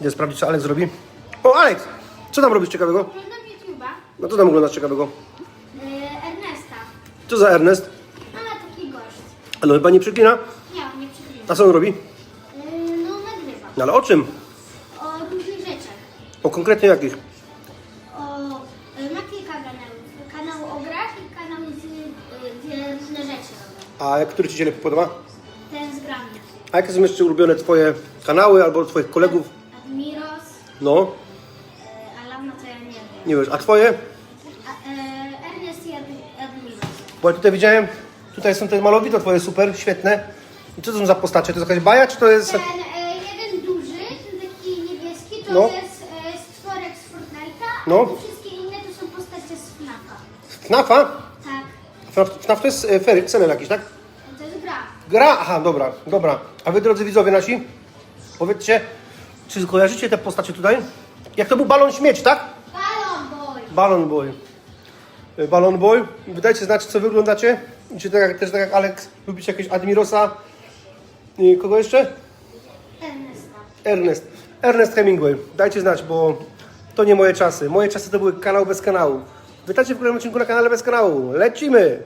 Idę sprawdzić, co Alex robi. O, Alex! Co tam robisz ciekawego? Oglądam YouTube'a No co tam oglądasz ciekawego? yy, Ernesta. Co za Ernest? A, taki gość. Ale chyba nie przyklina. Nie, on nie przyklina. A co on robi? Yy, no, nagrywa. No ale o czym? O różnych rzeczach. O konkretnie jakich? O, yy, ma kilka kanałów. Kanał o grach i kanał, z, yy, gdzie różne rzeczy robią. A jak który Ci się lepiej podoba? Ten z grami. A jakie są jeszcze ulubione Twoje kanały albo Twoich kolegów? No, yy, Alana to ja nie wiem. nie wiesz. A Twoje? A, yy, Ernest i Admiros. Bo ja tutaj widziałem, tutaj są te malowidła Twoje super, świetne. I co to są za postacie? To jest jakaś baja, czy to jest... Ten e, jeden duży, ten taki niebieski, to No. jest e, stworek z Fortnite'a, No. a te wszystkie inne to są postacie z FNAF'a. FNAFa? Tak, FNAF, FNAF to jest e, Fery, jakiś, tak? to jest gra. Gra? Aha, dobra, dobra. A wy, drodzy widzowie nasi, powiedzcie, czy kojarzycie te postacie tutaj? Jak to był balon śmieć, tak? Balon Boy. Balon Boy. Y, Balon Boy. Wydajcie znać, co wyglądacie. Czy tak też tak jak Alex, lubicie jakiegoś Admirosa? Kogo jeszcze? Ernesta. Ernest. Ernest Hemingway. Dajcie znać, bo to nie moje czasy. Moje czasy to były kanał bez kanału. Witajcie w kolejnym odcinku na kanale bez kanału. Lecimy!